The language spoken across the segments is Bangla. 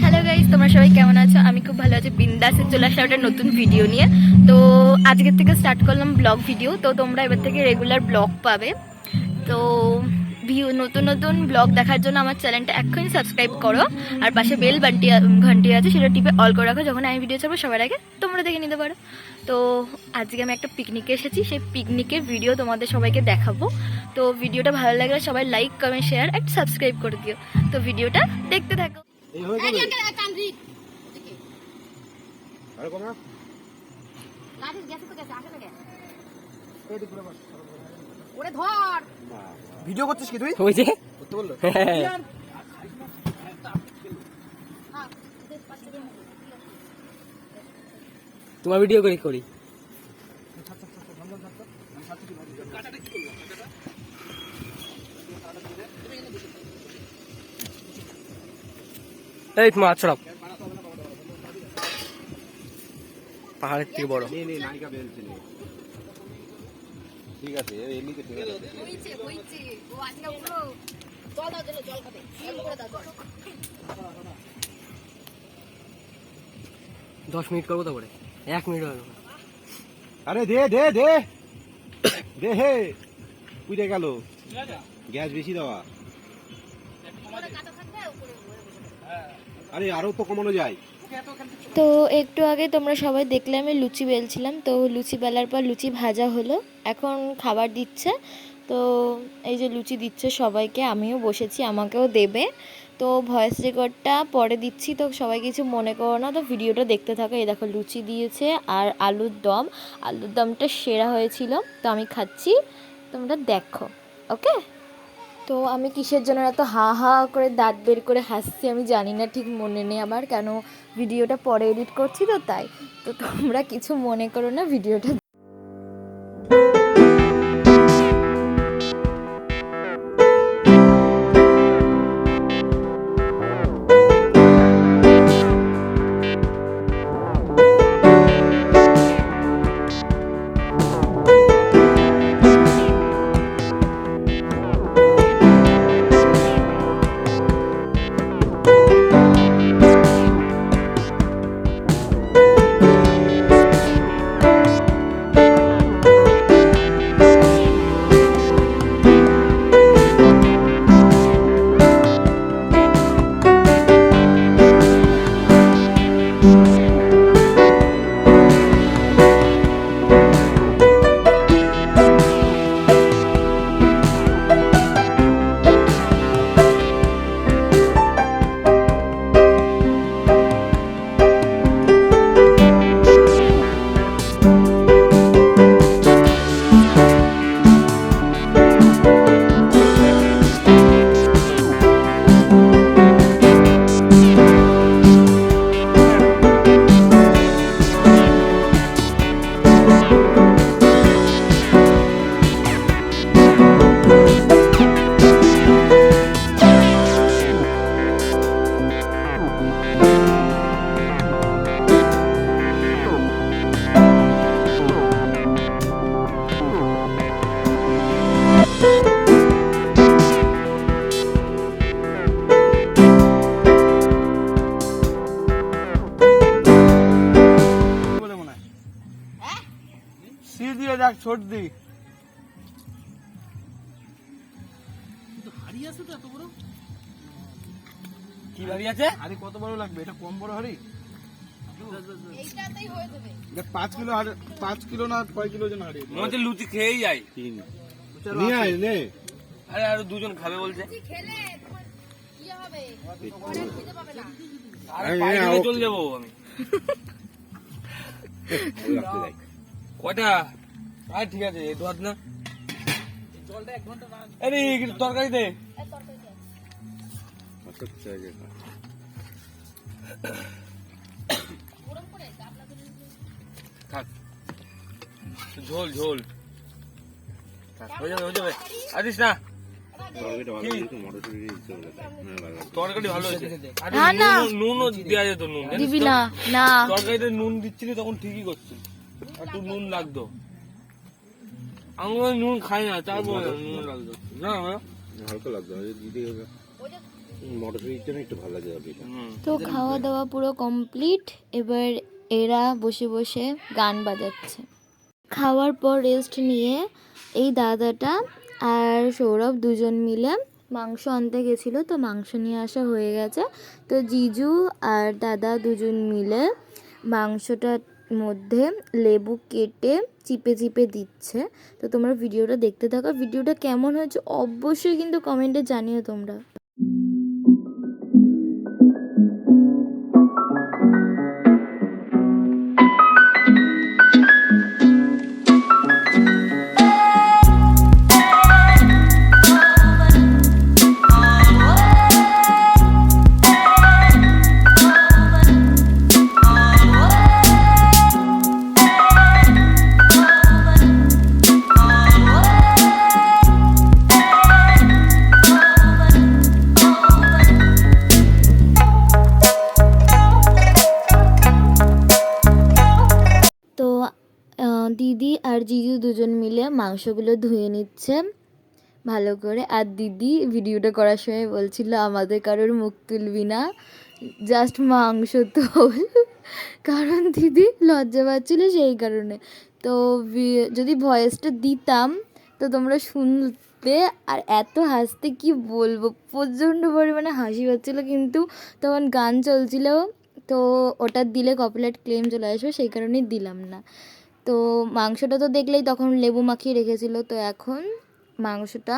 হ্যালো গাইজ তোমরা সবাই কেমন আছো? আমি খুব ভালো আছি। বিন্দাসে চলে আসলাম একটা নতুন ভিডিও নিয়ে। তো আজকের থেকে স্টার্ট করলাম ব্লগ ভিডিও তো তোমরা এবার থেকে রেগুলার ব্লগ পাবে। তো ভিউ নতুন নতুন ব্লগ দেখার জন্য আমার চ্যানেলটা এক্ষুনি সাবস্ক্রাইব করো। আর পাশে বেল বান্টি, ঘন্টি আছে, সেটা টিপে অল করে রাখো। যখন আমি ভিডিও ছাড়বো, সবার আগে তোমরা দেখে নিতে পারো। তো আজকে আমি একটা পিকনিকে এসেছি। সেই পিকনিকের ভিডিও তোমাদের সবাইকে দেখাবো। তো ভিডিওটা ভালো লাগলে সবাই like comment share and subscribe করে দিও। তো ভিডিওটা দেখতে থাকো। এইভাবে করবে আরে কমা ওরে ধর। ভিডিও করছিস কি তুই? ওই যে। করতে বলল? তোমার ভিডিও করি করি। এই তোমার ছড়াও পাহাড়ের থেকে বড়। নে নে নায়িকা বেলছে নে ঠিক আছে এমনিতে ঠিক আছে। বইছে বইছে ও আজকে উঠল জল দাও জল জল খাবে। করে দাও দশ মিনিট করব তারপরে। এক মিনিট হবে। আরে দে দে দে। দে হে। উঠে গেল। গ্যাস বেশি দেওয়া। আরে তো কমানো যায়। তো একটু আগে তোমরা সবাই দেখলে, আমি লুচি বেলছিলাম। তো লুচি বেলার পর লুচি ভাজা হলো। এখন খাবার দিচ্ছে। তো এই যে লুচি দিচ্ছে সবাইকে, আমিও বসেছি, আমাকেও দেবে। তো ভয়েস রেকর্ডটা পরে দিচ্ছি, তো সবাই কিছু মনে করো না। তো ভিডিওটা দেখতে থাকো। এই দেখো, লুচি দিয়েছে আর আলুর দম। আলুর দমটা সেরা হয়েছিল। তো আমি খাচ্ছি। তোমরা দেখো, ওকে? তো আমি কিসের জন্য এত হা হা করে দাঁত বের করে হাসছি আমি জানি না ঠিক মনে নেই আমার, কেন ভিডিওটা পরে এডিট করছি তো তাই। তো তোমরা কিছু মনে করো না, ভিডিওটা বড় লাগবে? এটা কম বড় হাড়ি? এইটাতেই হয়ে যাবে। দেখ পাঁচ কিলো হাড়ি পাঁচ কিলো না কয় কিলো জন হাড়ি মনে হচ্ছে লুচি খেয়েই যায়। তিন। নিয়ে আয় নে। আরে আরও দুজন খাবে বলছে। ইয়ে চলে যাব আমি। আরে ঠিক আছে এ দোয়াত না। আরে কিছু তরকারি দে। তরকারি দে। আচ্ছা থাক। ঝোল ঝোল। হয়ে যাবে হয়ে যাবে। না। তরকারি ভালো হয়েছে। নুনও- দেওয়া যেত নুন দিবি না না। তরকারিতে নুন দিচ্ছিলি তখন ঠিকই করছিস। একটু নুন লাগতো। আমি ওই নুন খাই না তারপর নুন লাগতো। না হালকা লাগতো দিতে হবে। তো খাওয়া দাওয়া পুরো কমপ্লিট। এবার এরা বসে বসে গান বাজাচ্ছে। খাওয়ার পর রেস্ট নিয়ে এই দাদাটা আর সৌরভ দুজন মিলে মাংস আনতে গেছিল তো মাংস নিয়ে আসা হয়ে গেছে। তো জিজু আর দাদা দুজন মিলে মাংসটার মধ্যে লেবু কেটে চিপে চিপে দিচ্ছে। তো তোমরা ভিডিওটা দেখতে থাকো। ভিডিওটা কেমন হয়েছে অবশ্যই কিন্তু কমেন্টে জানিও তোমরা। মাংসগুলো ধুয়ে নিচ্ছে ভালো করে। আর দিদি ভিডিওটা করার সময় বলছিল, আমাদের কারোর মুখ তুলবি না জাস্ট মাংস তোল। কারণ দিদি লজ্জা পাচ্ছিল সেই কারণে। তো যদি ভয়েসটা দিতাম, তো তোমরা শুনতে আর এত হাসতে কি বলব? প্রচণ্ড পরিমাণে হাসি পাচ্ছিলো কিন্তু তখন গান চলছিল, তো ওটা দিলে কপিরাইট ক্লেম চলে আসবে, সেই কারণেই দিলাম না। তো মাংসটা তো দেখলেই তখন লেবু মাখিয়ে রেখেছিল, তো এখন মাংসটা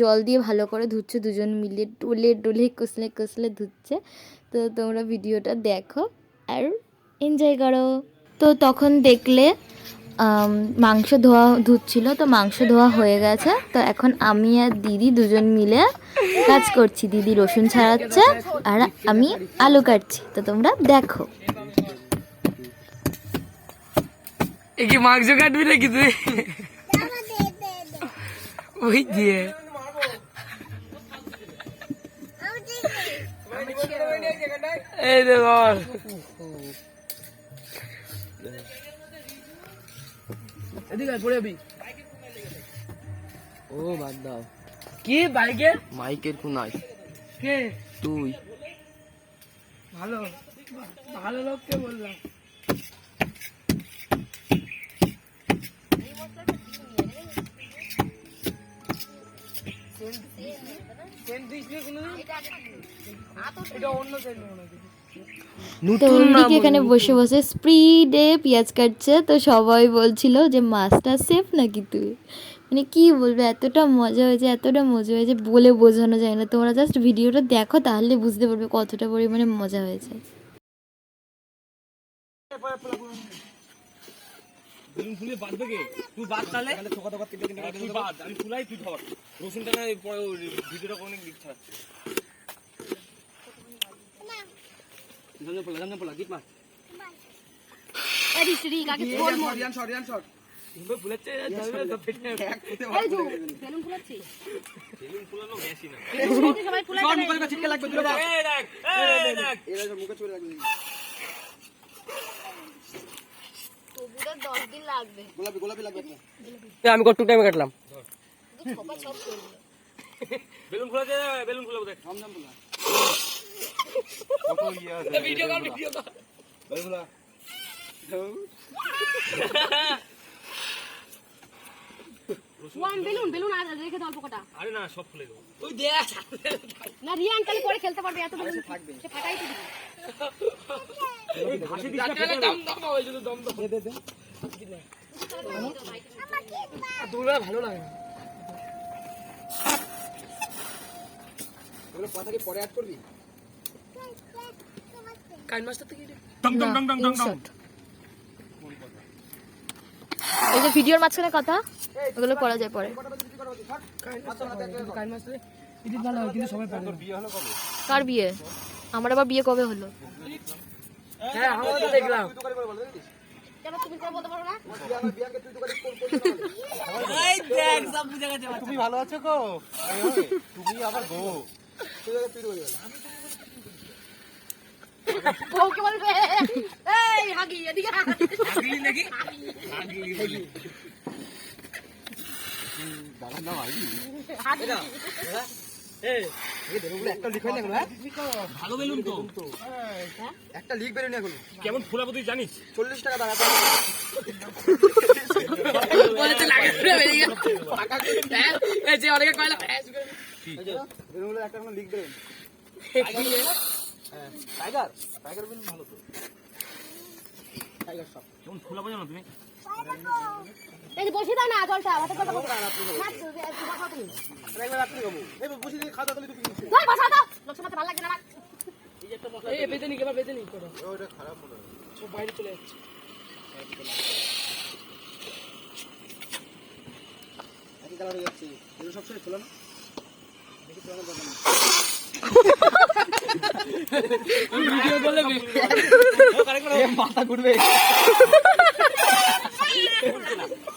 জল দিয়ে ভালো করে ধুচ্ছে দুজন মিলে টুলে টুলে কষলে কষলে ধুচ্ছে। তো তোমরা ভিডিওটা দেখো আর এনজয় করো। তো তখন দেখলে মাংস ধোয়া ধুচ্ছিল, তো মাংস ধোয়া হয়ে গেছে। তো এখন আমি আর দিদি দুজন মিলে কাজ করছি। দিদি রসুন ছাড়াচ্ছে আর আমি আলু কাটছি। তো তোমরা দেখো এ কি মাংস কাটবি নাকি তুই? ওই দিয়ে। এই রে বল। এদিকে পড়ে যাবি। ও বাদ দাও। কি বাইকে? মাইকের কোনায় কে? তুই। ভালো। ভালো লোককে বললাম এটা অন্য সেন্ট মনে হয় তো এখানে বসে বসে স্পিডে পেঁয়াজ কাটছে তো সবাই বলছিল যে মাস্টার সেফ নাকি তুই? মানে কি বলবে এতটা মজা হয়েছে এতটা মজা হয়েছে বলে বোঝানো যায় না। তোমরা জাস্ট ভিডিওটা দেখো তাহলে বুঝতে পারবে কতটা পরিমাণে মজা হয়েছে। বেলুন ফুলে বাঁধবে কে তুই বাদ তাহলে? তুই বাদ আমি ফুলাই তুই ধর। রসুনটা না পরে ভিডিওটা কোনে দিচ্ছা জানলে পড়লা জানলে পড়লা গিট মার। এই রিসরি কাকে ফোন মো ফুলেছে তো ফেটে এই যে বেলুন ফুলাচ্ছি। বেলুন ফুলানো বেশি না। সবাই ফুলাই দেবে এই দেখ এই দেখ। তবুদের 10 দিন লাগবে। আমি কত টাইমে কাটলাম? ছোপা ছোপ করবে বেলুন ফুলাছে বেলুন ফুলাবো দেখ video call video call one balloon balloon আর রেখে দাও অল্প আরে না সব ফুলে দেবো। ওই দেখ না রিয়ান কালি পরে খেলতে পারবে এত বেলুন থাকবে সে ফাটাই তো দিবি। ভালো লাগে ভিডিওর মাঝখানে কথা করা যায় পরে। কার বিয়ে আমার আবার বিয়ে কবে হলো? হ্যাঁ তো দেখলাম। কেন তুমি করে বলতে পারো না? এই দেখ সব বুঝে গেছে তুমি ভালো আছো গো? তুমি আবার গো বউকে বলবে? এই হাগি এদিকে হাগি। নাকি? দাদার নাম আইডি হাগি। একটা লিখ হয় না এগুলো, হ্যাঁ? ভালো বেলুন তো। একটা এখন কেমন ফুলাবো তুই জানিস? চল্লিশ টাকা দাঁড়া হ্যাঁ, এই যে অনেকে কয়লা বেরোলে একটা এখন লিখ বেরোন টাইগার? টাইগার বেলুন ভালো তো। টাইগার সব কেমন ফুলাবো জানো তুমি? এই বসে দাও না জলটা ভাতে কথা বসে বসা দাও না আমার। ওইটা খারাপ মনে হয়। সব বাইরে চলে যাচ্ছে। একই কালার হয়ে যাচ্ছে। এগুলো সবসময় খোলা না। দেখি দরকার মাথা ঘুরবে।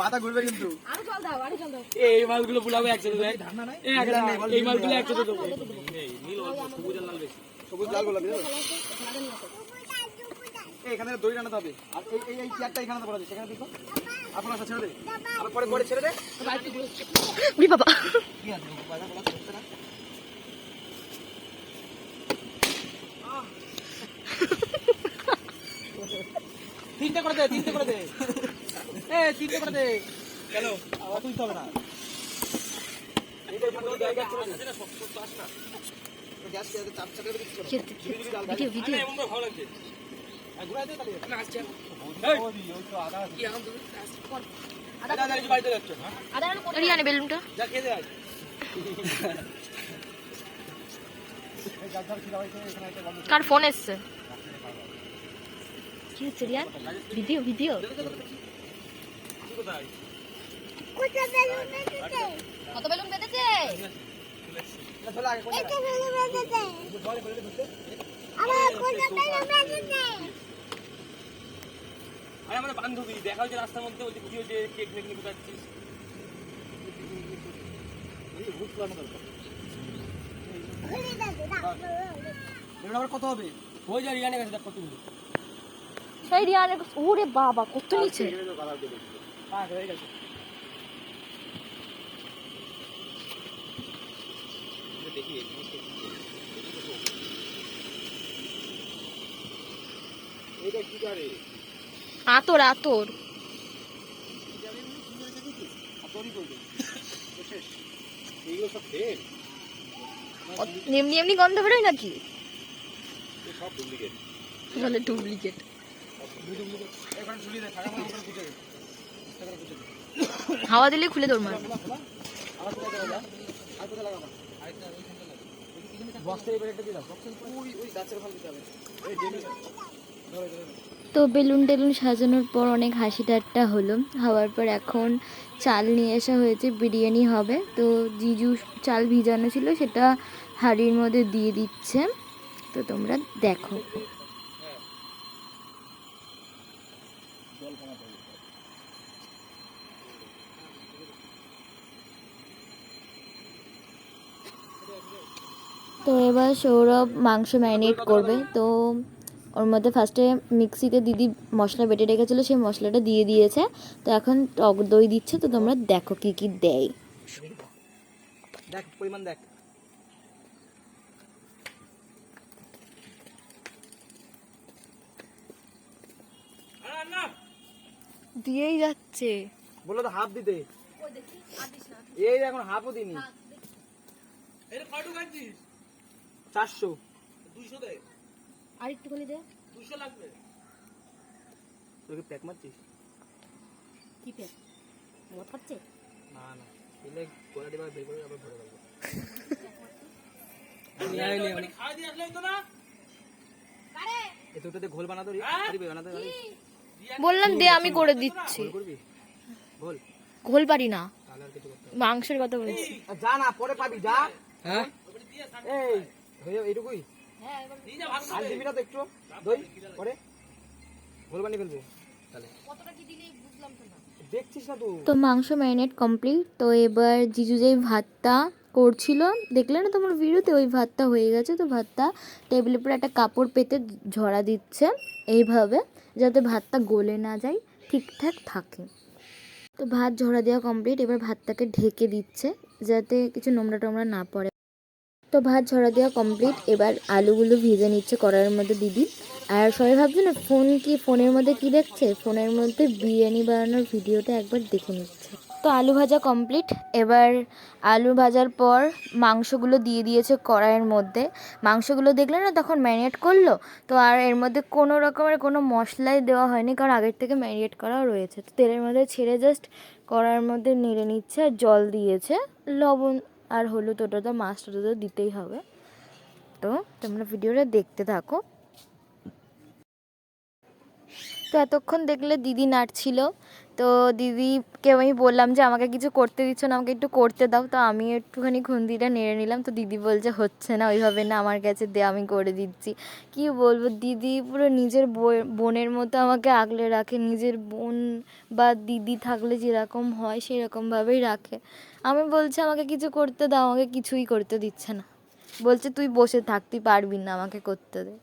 মাথা ঘুরবে কিন্তু। আরও জল দাও আরও জল দাও। এই মালগুলো ফুলাবো একসাথে দেখ এই এই মালগুলো একসাথে দেবো। সবুজ লাল এখানে দই হবে। আর এই এই এই চেয়ারটা এখানে পড়া আছে সেখানে দেখো। আপনার কাছে ছেড়ে দে। আবার পরে পরে ছেড়ে দে। বাবা। কি আছে? বাধা বলা করতে না তিনটে করে দে তিনটে করে দে। এ তিনটে দে। কেন আবার তুলতে হবে না। Video video. ভালো লাগছে বেলুনটা। কার ফোন এসছে? কি হচ্ছে রিয়ান? Video video. কত বেলুন বেঁধেছে? আরে আমার বান্ধবী দেখা হয়েছে রাস্তার মধ্যে বলছে কি হয়েছে? কেক মেক নিয়ে কোথাচ্ছিস ভূত ফুলানো দরকার এবার আবার কত হবে? হয়ে যায় রিয়ানের কাছে দেখ কত এই রিয়ানের ওরে বাবা কত নিচে? হ্যাঁ হয়ে গেছে। এইটা কি করে? আতর আতর। এমনি এমনি গন্ধ বেরোয় নাকি? সব ডুপ্লিকেট বলে ডুপ্লিকেট হাওয়া দিলে খুলে দৌড় মারবে। তো বেলুন টেলুন সাজানোর পর অনেক হাসি ঠাট্টা হলো। হওয়ার পর এখন চাল নিয়ে আসা হয়েছে, বিরিয়ানি হবে। তো জিজু চাল ভিজানো ছিল, সেটা হাঁড়ির মধ্যে দিয়ে দিচ্ছে। তো তোমরা দেখো। তো এবার সৌরভ মাংস ম্যারিনেট করবে। তো ওর মধ্যে ফার্স্টে মিক্সিতে দিদি মশলা বেটে রেখেছিলো সেই মশলাটা দিয়ে দিয়েছে। তো এখন টক দই দিচ্ছে তো তোমরা দেখো কি কি দেয়। দেখ পরিমাণ দেখ। দিয়েই যাচ্ছে। বলল তো হাফ দিতে। এই এখন হাফও দিনি এটা কয়টু খাচ্ছিস? চারশো। দুইশো দে। আর একটুখানি দে। দুইশো লাগবে। তোকে প্যাক মারছিস? কি পে মদ খাচ্ছে না না। এলে দিবার বের করে আবার ভরে দেবো খাওয়া দিয়ে আসলে তো না। এতে ওটাতে ঘোল বানাতে পারি পারিবে বানাতে পারি বললাম দে আমি করে দিচ্ছি। ঘোল পারি না। মাংসের কথা বলছি। যা না পরে পাবি যা। হ্যাঁ? এই। হয়ে যাবে এইটুকুই? আর দিবি না তো একটু দই পরে ঘোল বানিয়ে ফেলব। তাহলে। দেখছিস না তুই? তো মাংস ম্যারিনেট কমপ্লিট। তো এবার জিজু যেই ভাতটা করছিল দেখলে না তোমার ভিডিওতে? ওই ভাতটা হয়ে গেছে তো ভাতটা টেবিলের উপরে একটা কাপড় পেতে ঝরা দিচ্ছে এইভাবে যাতে ভাতটা গলে না যায় ঠিকঠাক থাকে। তো ভাত ঝরা দেওয়া কমপ্লিট এবার ভাতটাকে ঢেকে দিচ্ছে যাতে কিছু নোংরা টোংরা না পড়ে। তো ভাত ঝরা দেওয়া কমপ্লিট এবার আলুগুলো ভেজে নিচ্ছে কড়াইয়ের মধ্যে, দিদি। আর সবাই ভাবছে না, ফোন কি, ফোনের মধ্যে কি দেখছে? ফোনের মধ্যে বিরিয়ানি বানানোর ভিডিওটা একবার দেখে নিচ্ছে। তো আলু ভাজা কমপ্লিট এবার আলু ভাজার পর মাংসগুলো দিয়ে দিয়েছে কড়াইয়ের মধ্যে। মাংসগুলো দেখলে না, তখন ম্যারিনেট করল। তো আর এর মধ্যে কোনো রকমের কোনো মশলাই দেওয়া হয়নি, কারণ আগের থেকে ম্যারিনেট করাও রয়েছে। তো তেলের মধ্যে ছেড়ে জাস্ট কড়াইয়ের মধ্যে নেড়ে নিচ্ছে আর জল দিয়েছে। লবণ আর হলুদ ওটা তো মাছটা তো দিতেই হবে। তো তোমরা ভিডিওটা দেখতে থাকো। তো এতক্ষণ দেখলে দিদি নাড়ছিল। তো দিদিকে আমি বললাম যে, আমাকে কিছু করতে দিচ্ছ না, আমাকে একটু করতে দাও। তো আমি একটুখানি খুন্দিটা নেড়ে নিলাম। তো দিদি বলছে, হচ্ছে না, ওইভাবে না, আমার কাছে দে, আমি করে দিচ্ছি। কি বলব, দিদি পুরো নিজের বোনের মতো আমাকে আগলে রাখে। নিজের বোন বা দিদি থাকলে যেরকম হয়, সেরকমভাবেই রাখে। আমি বলছি, আমাকে কিছু করতে দাও, আমাকে কিছুই করতে দিচ্ছে না। বলছে, তুই বসে থাকতে পারবি না আমাকে করতে দে।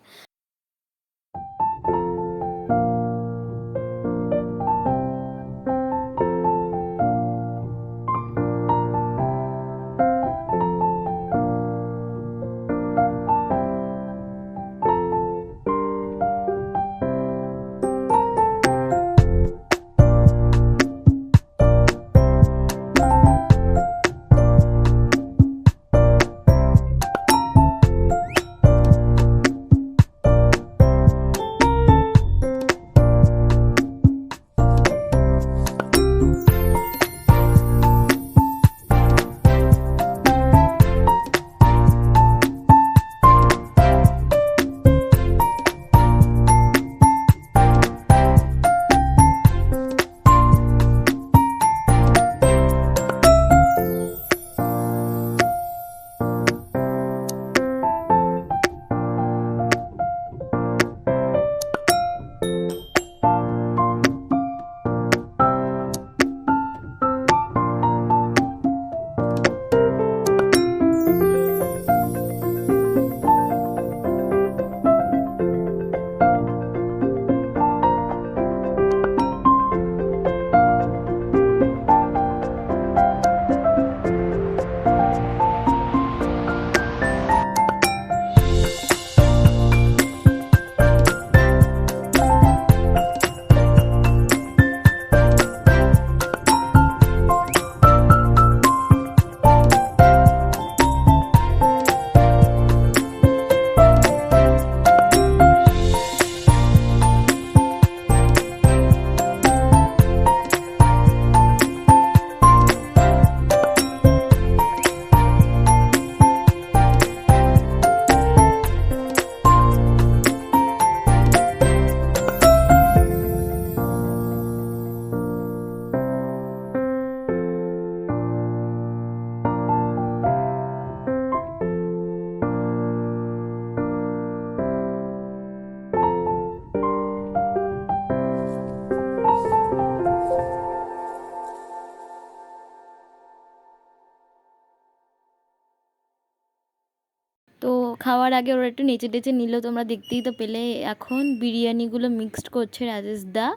খাওয়ার আগে ওরা একটু নেচে টেচে নিল, তোমরা দেখতেই তো পেলে। এখন বিরিয়ানিগুলো মিক্সড করছে রাজেশ দা।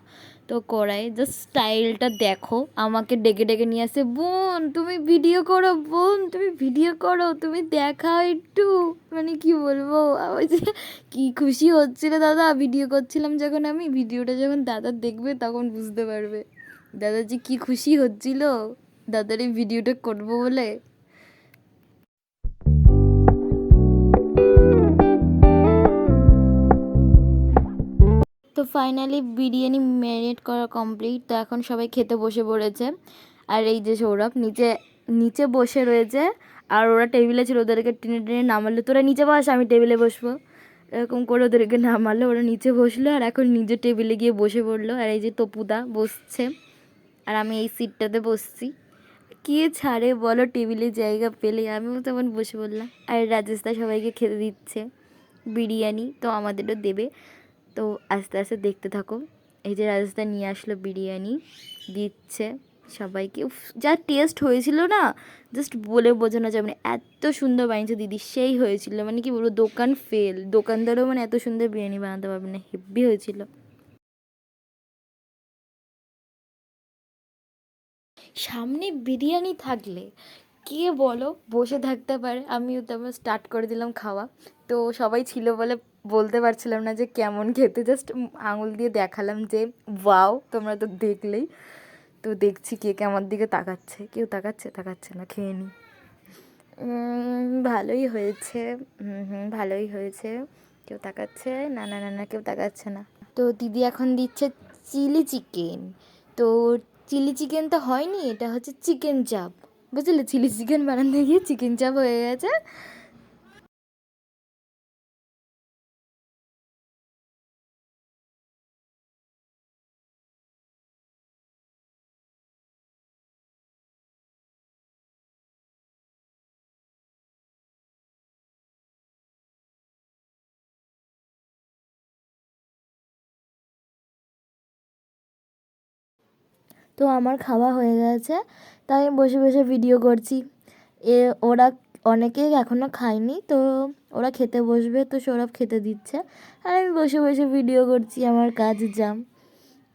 তো কড়াই জাস্ট স্টাইলটা দেখো। আমাকে ডেকে ডেকে নিয়ে আসে, বোন, তুমি ভিডিও করো, বোন, তুমি ভিডিও করো, তুমি দেখাও একটু। মানে কি বলব? যে কি খুশি হচ্ছিল দাদা ভিডিও করছিলাম যখন আমি ভিডিওটা যখন দাদা দেখবে তখন বুঝতে পারবে। দাদা যে কি খুশি হচ্ছিল, দাদার এই ভিডিওটা করব বলে। তো ফাইনালি বিরিয়ানি ম্যারিনেট করা কমপ্লিট তো এখন সবাই খেতে বসে পড়েছে। আর এই যে সৌরভ, নিচে নিচে বসে রয়েছে। আর ওরা টেবিলে ছিল, ওদেরকে টেনে টেনে নামালো। তোরা নিচে বস, আমি টেবিলে বসবো। এরকম করে ওদেরকে নামালো, ওরা নিচে বসল। আর এখন নিজে টেবিলে গিয়ে বসে পড়ল। আর এই যে তপুদা বসছে। আর আমি এই সিটটাতে বসছি। কে ছাড়ে বলো টেবিলে জায়গা পেলে। আমিও তেমন বসে পড়লাম। আর রাজেশদা সবাইকে খেতে দিচ্ছে। বিরিয়ানি তো আমাদেরও দেবে। তো আস্তে আস্তে দেখতে থাকো। এই যে রাজস্থান নিয়ে আসলো বিরিয়ানি, দিচ্ছে সবাইকে। যা টেস্ট হয়েছিল না জাস্ট বলে বোঝানো যাবে না। এত সুন্দর বানিয়েছে দিদি, সেই হয়েছিল। মানে কি বলব, দোকান ফেল দোকানদারও মানে এত সুন্দর বিরিয়ানি বানাতে পারবে না হেভি হয়েছিল। সামনে বিরিয়ানি থাকলে কে বলো, বসে থাকতে পারে। আমিও তেমন স্টার্ট করে দিলাম খাওয়া। তো সবাই ছিল বলে বলতে পারছিলাম না যে কেমন খেতে জাস্ট আঙুল দিয়ে দেখালাম যে, ওয়াও, তোমরা তো দেখলেই। তো দেখছি কে কে আমার দিকে তাকাচ্ছে। কেউ তাকাচ্ছে তাকাচ্ছে না, খেয়ে নি। ভালোই হয়েছে। হুম, ভালোই হয়েছে। কেউ তাকাচ্ছে? না না না না, কেউ তাকাচ্ছে না। তো দিদি এখন দিচ্ছে চিলি চিকেন। তো চিলি চিকেন তো হয়নি, এটা হচ্ছে চিকেন চাপ। বুঝলে? চিলি চিকেন বানাতে গিয়ে চিকেন চাপ হয়ে গেছে। তো আমার খাওয়া হয়ে গেছে। তাই আমি বসে বসে ভিডিও করছি। এ, ওরা অনেকে এখনও খায়নি, তো ওরা খেতে বসবে, তো সৌরভ খেতে দিচ্ছে। আর আমি বসে বসে ভিডিও করছি আমার কাজ জাম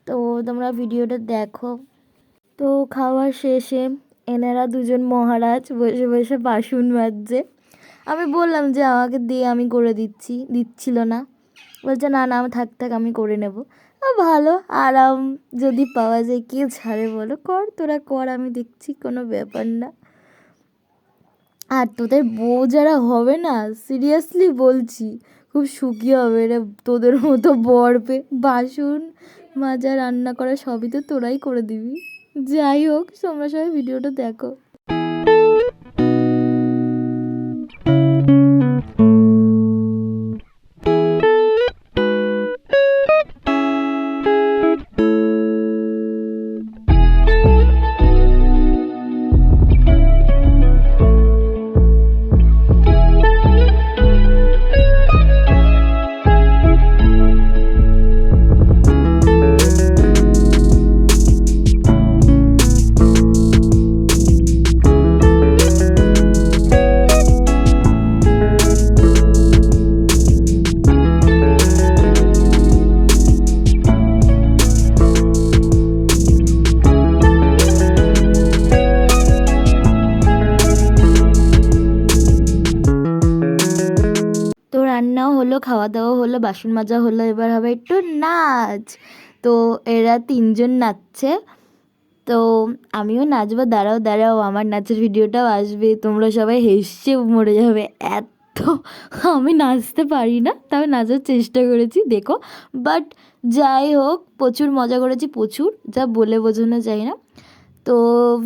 তো তোমরা ভিডিওটা দেখো। তো খাওয়া শেষে এনারা দুজন মহারাজ বসে বসে বাসন মাজছে। আমি বললাম যে, আমাকে দিয়ে আমি করে দিচ্ছি। দিচ্ছিল না। বলছে, না না, আমি থাক থাক, আমি করে নেব। ভালো। আরাম যদি পাওয়া যায়, কে ছাড়ে বলো? কর, তোরা কর, আমি দেখছি কোনো ব্যাপার না। আর তোদের বউ যারা হবে না সিরিয়াসলি বলছি, খুব সুখী হবে রে। তোদের মতো বর পে, বাসন মাজা, রান্না করা সবই তো তোরাই করে দিবি। যাই হোক, তোমরা সবাই ভিডিওটা দেখো। বাসন মাজা হলো, এবার হবে একটু নাচ। তো এরা তিনজন নাচছে। তো আমিও নাচবো, দাঁড়াও দাঁড়াও, আমার নাচের ভিডিওটাও আসবে। তোমরা সবাই হেসে মরে যাবে। এত আমি নাচতে পারি না, তবে নাচার চেষ্টা করেছি, দেখো। বাট যাই হোক, প্রচুর মজা করেছি, প্রচুর, যা বলে বোঝানো যায় না। তো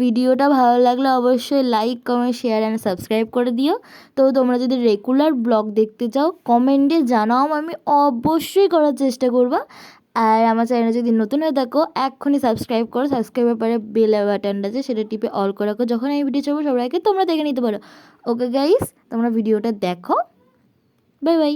ভিডিওটা ভালো লাগলে অবশ্যই like comment share and subscribe করে দিও। তো তোমরা যদি রেগুলার ব্লগ দেখতে চাও কমেন্টে জানাও আমি অবশ্যই করার চেষ্টা করব। আর আমার চ্যানেলে যদি নতুন হয়ে থাকো, এক্ষুনি সাবস্ক্রাইব করো। সাবস্ক্রাইবের পরে বেল বাটনটা আছে, সেটা টিপে অল করে রাখো। যখন আমি ভিডিও ছাড়বো আগে তোমরা দেখে নিতে পারো। ওকে গাইস তোমরা ভিডিওটা দেখো। Bye bye